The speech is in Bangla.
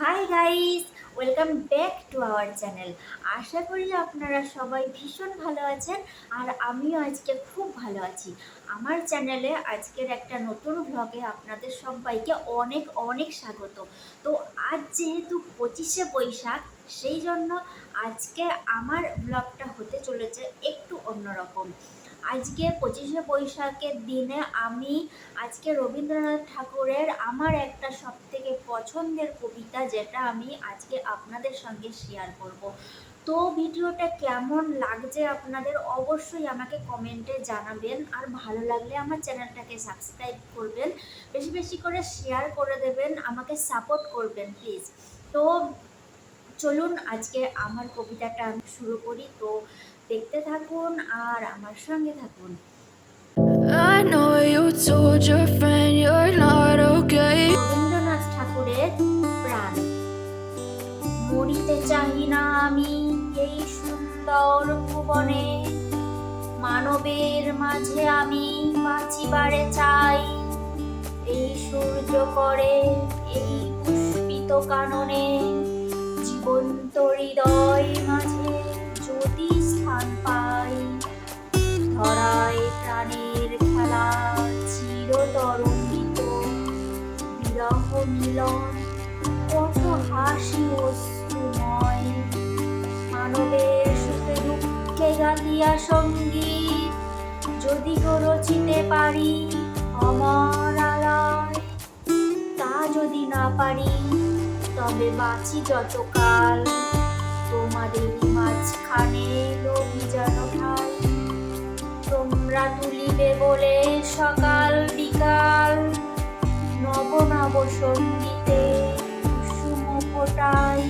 Hi guys welcome back to our channel আশা করি আপনারা সবাই ভীষণ ভালো আছেন আর আমিও আজকে খুব ভালো আছি। আমার চ্যানেলে আজকের একটা নতুন ব্লগে আপনাদের সবাইকে অনেক অনেক স্বাগত। তো আজ যেহেতু পঁচিশে বৈশাখ, সেই জন্য আজকে আমার ব্লগটা হতে চলেছে একটু অন্যরকম। আজকে পঁচিশে বৈশাখের দিনে আমি আজকে রবীন্দ্রনাথ ঠাকুরের আমার একটা সব থেকে পছন্দের কবিতা যেটা আমি আজকে আপনাদের সঙ্গে শেয়ার করব। তো ভিডিওটা কেমন লাগছে আপনাদের অবশ্যই আমাকে কমেন্টে জানাবেন, আর ভালো লাগলে আমার চ্যানেলটাকে সাবস্ক্রাইব করবেন, বেশি বেশি করে শেয়ার করে দেবেন, আমাকে সাপোর্ট করবেন প্লিজ তো চলুন আজকে আমার কবিতাটা আমি শুরু করি। তো দেখতে থাকুন আর আমার সঙ্গে থাকুন। I know you told your friend you're not okay. Rabindranath ঠাকুরের প্রাণ। মরিতে চাহি না আমি এই সুন্দর ভুবনে। মানবের মাঝে আমি বাঁচিবারে চাই। এই সূর্য করে এই পুষ্পিত কাননে। জীবন্ত হৃদয় মাঝে যদি স্থান পাই, ধরায় প্রাণের খেলা চিরতরঙ্গিত। বিরহ মিলন, কত হাসি অশ্রুময় মানবের সুখে দুঃখে গালিয়া সংগীত। যদি রচিতে পারি, অমর আলয়, তা যদি না পারি তবে বাঁচি যতকাল। তোমাদের মাঝখানে লোভি যেন ঠাই তোমরা তুলিবে বলে সকাল বিকাল। নব নব সঙ্গীতে কুসুম ফোটাই